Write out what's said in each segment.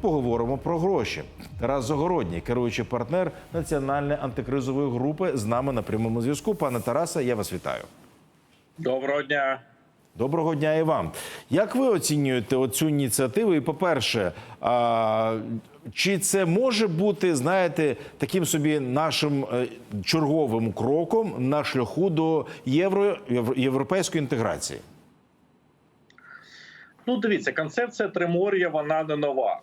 поговоримо про гроші. Тарас Загородній, керуючий партнер національної антикризової групи, з нами на прямому зв'язку. Пане Тарасе, я вас вітаю. Доброго дня. Доброго дня і вам. Як ви оцінюєте оцю ініціативу? І, по-перше, чи це може бути, знаєте, таким собі нашим е, черговим кроком на шляху до євро- європейської інтеграції? Ну, дивіться, концепція Тримор'я вона не нова.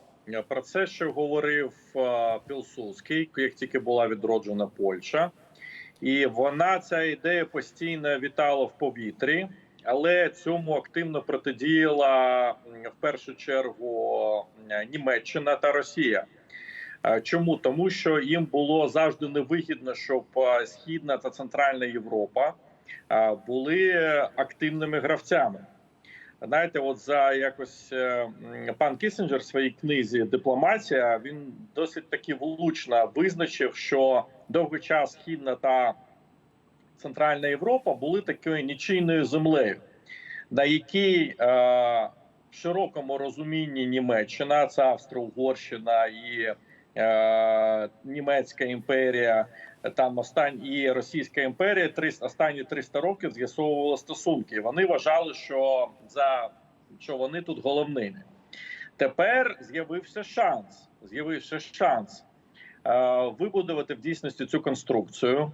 Про це, що говорив е, Пілсудський, як тільки була відроджена Польща, і вона ця ідея постійно вітала в повітрі, але цьому активно протидіяла в першу чергу е, Німеччина та Росія. Е, Чому тому, що їм було завжди невигідно, щоб е, Східна та Центральна Європа е, були активними гравцями. Знаєте, от за якось е, пан Кісінджер в своїй книзі Дипломатія він досить таки влучно визначив, що довгий час Східна та Центральна Європа були такою нічийною землею, на якій е, в широкому розумінні Німеччина, це Австро-Угорщина і е, Німецька імперія, там останні Російська імперія, три останні 300 років з'ясовували стосунки. Вони вважали, що за що вони тут головними. Тепер з'явився шанс. З'явився шанс е, вибудувати в дійсності цю конструкцію,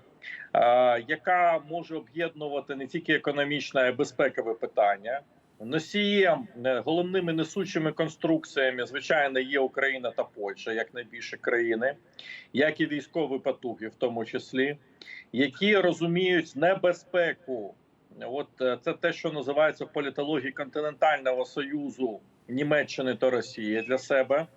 е, яка може об'єднувати не тільки економічне а й безпекове питання. Носієм е, головними несучими конструкціями, звичайно, є Україна та Польща, як найбільші країни, як і військові потуги, в тому числі, які розуміють небезпеку. От е, це те, що називається в політології континентального союзу Німеччини та Росії для себе.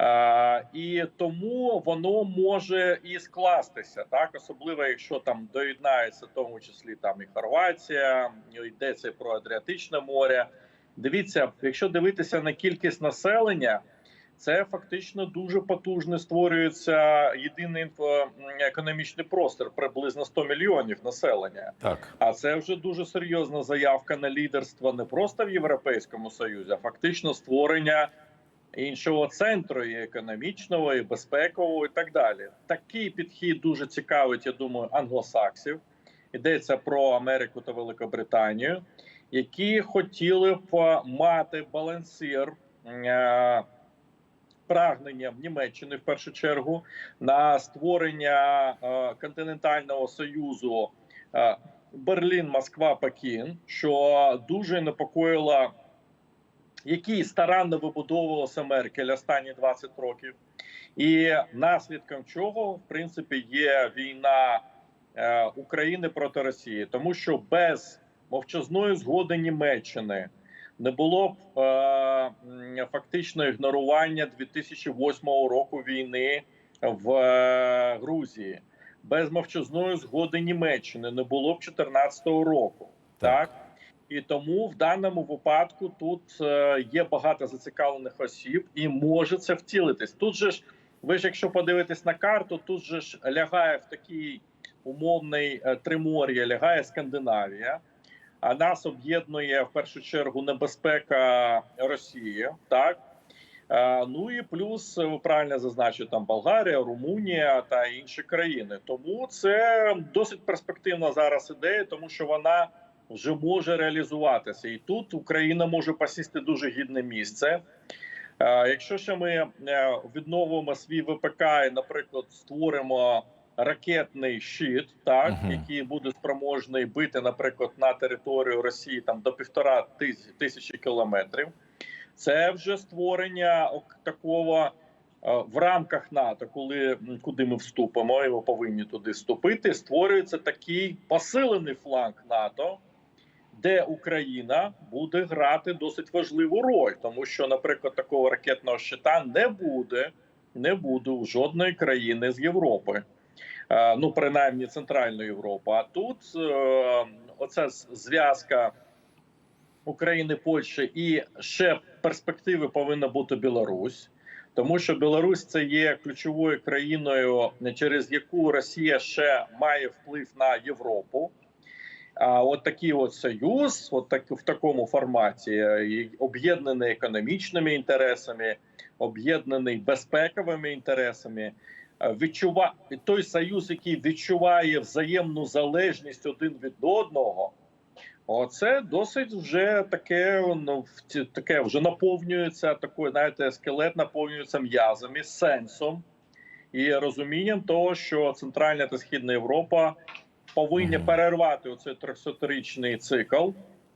Е, і тому воно може і скластися, так особливо якщо там доєднається, в тому числі там і Хорватія, йдеться про Адріатичне море. Дивіться, якщо дивитися на кількість населення, це фактично дуже потужно створюється єдиний економічний простір, приблизно 100 мільйонів населення. Так. А це вже дуже серйозна заявка на лідерство не просто в Європейському Союзі, а фактично створення іншого центру і економічного, і безпекового, і так далі. Такий підхід дуже цікавить, я думаю, англосаксів. Йдеться про Америку та Великобританію, які хотіли б е, мати балансир. е, Прагненням Німеччини в першу чергу на створення е, континентального союзу Берлін, Москва, Пекін, що дуже непокоїла, який старанно вибудовувався Меркель останні 20 років, і наслідком чого в принципі є війна е, України проти Росії, тому що без мовчазної згоди Німеччини не було б е, фактично ігнорування 2008 року війни в е, Грузії. Без мовчазної згоди Німеччини не було б 2014 року. Так. Так. І тому в даному випадку тут е, є багато зацікавлених осіб, і може це втілитись. Тут же ж ви ж, якщо подивитесь на карту, тут же ж лягає в такий умовний е, Тримор'я, лягає Скандинавія. А нас об'єднує в першу чергу небезпека Росії, так Е, ну і плюс ви правильно зазначили, там Болгарія, Румунія та інші країни. Тому це досить перспективна зараз ідея, тому що вона вже може реалізуватися, і тут Україна може посісти дуже гідне місце. Е, Якщо ще ми е, відновимо свій ВПК і, наприклад, створимо ракетний щит, так Мгм. який буде спроможний бити, наприклад, на територію Росії там до півтора тис- тисячі кілометрів, це вже створення такого. е, В рамках НАТО, коли куди ми вступимо, і ми повинні туди вступити, створюється такий посилений фланг НАТО, де Україна буде грати досить важливу роль, тому що, наприклад, такого ракетного щита не буде, не буде у жодної країни з Європи, Е, ну принаймні Центральної Європи. А тут е, оця зв'язка України, Польщі і ще перспективи повинна бути Білорусь. Тому що Білорусь це є ключовою країною, через яку Росія ще має вплив на Європу. А от такий от союз, от так в такому форматі, е, об'єднаний економічними інтересами, об'єднаний безпековими інтересами. е, Відчува той союз, який відчуває взаємну залежність один від одного. Оце досить вже таке, ну, таке вже наповнюється такою, знаєте, скелет наповнюється м'язами, сенсом і розумінням того, що Центральна та Східна Європа повинні перервати оцей 300-річний цикл,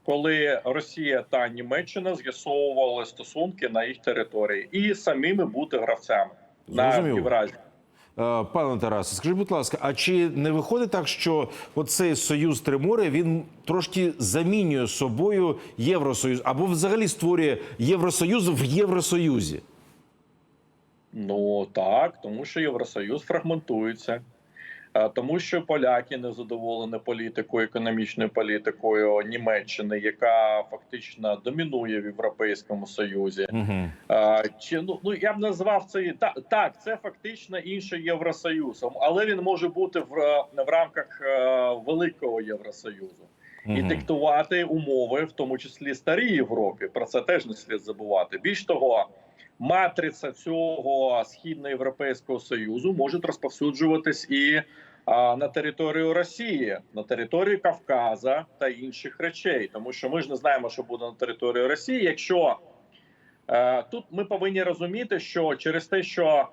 коли Росія та Німеччина з'ясовували стосунки на їх території і самими бути гравцями на Євразії. Е, Пане Тарасе, скажіть, будь ласка, а чи не виходить так, що оцей союз Тримор'я він трошки замінює собою Євросоюз або взагалі створює Євросоюз в Євросоюзі? Ну так, тому що Євросоюз фрагментується, тому що поляки не задоволені політикою, економічною політикою Німеччини, яка фактично домінує в Європейському Союзі. Угу. А, чи ну, ну я б назвав це так, так, це фактично інший Євросоюз, але він може бути в, е, в рамках е, великого Євросоюзу і диктувати умови, в тому числі старій Європі. Про це теж не слід забувати. Більш того, матриця цього східноєвропейського союзу може розповсюджуватись і на територію Росії, на територію Кавказа та інших речей, тому що ми ж не знаємо, що буде на території Росії, якщо Е, Тут ми повинні розуміти, що через те, що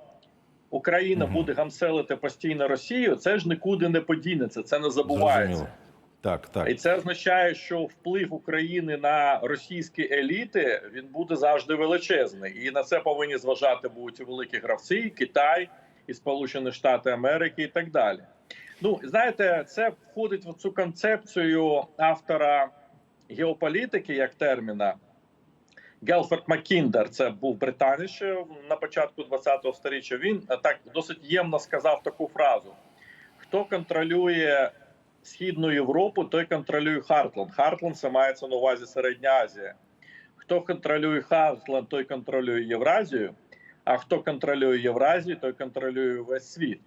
Україна буде гамселити постійно Росію, це ж нікуди не подінеться, це не забувається. Так, так. І це означає, що вплив України на російські еліти він буде завжди величезний, і на це повинні зважати будуть великі гравці, Китай, і Сполучені Штати Америки, і так далі. Ну знаєте, це входить в цю концепцію автора геополітики як терміна. Гелфорд Маккіндер, це був британець на початку 20-го сторіччя. Він так досить ємно сказав таку фразу: хто контролює Східну Європу, той контролює Хартланд. Хартланд це мається на увазі Середня Азія. Хто контролює Хартланд, той контролює Євразію. А хто контролює Євразію, той контролює весь світ.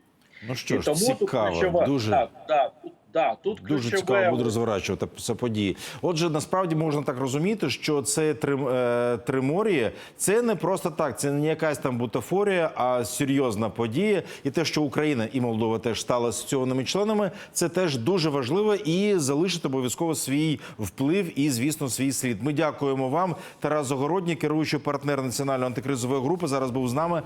Ну що ж, тому тут ключова дуже. так, так, тут, да, тут Дуже ключове цікаво буде розворачуватися події. Отже, насправді можна так розуміти, що це е, це не просто так, це не якась там бутафорія, а серйозна подія. І те, що Україна і Молдова теж стали асоційованими членами, це теж дуже важливо і залишити обов'язково свій вплив і, звісно, свій слід. Ми дякуємо вам. Тарас Загородній, керуючий партнер національної антикризової групи, зараз був з нами.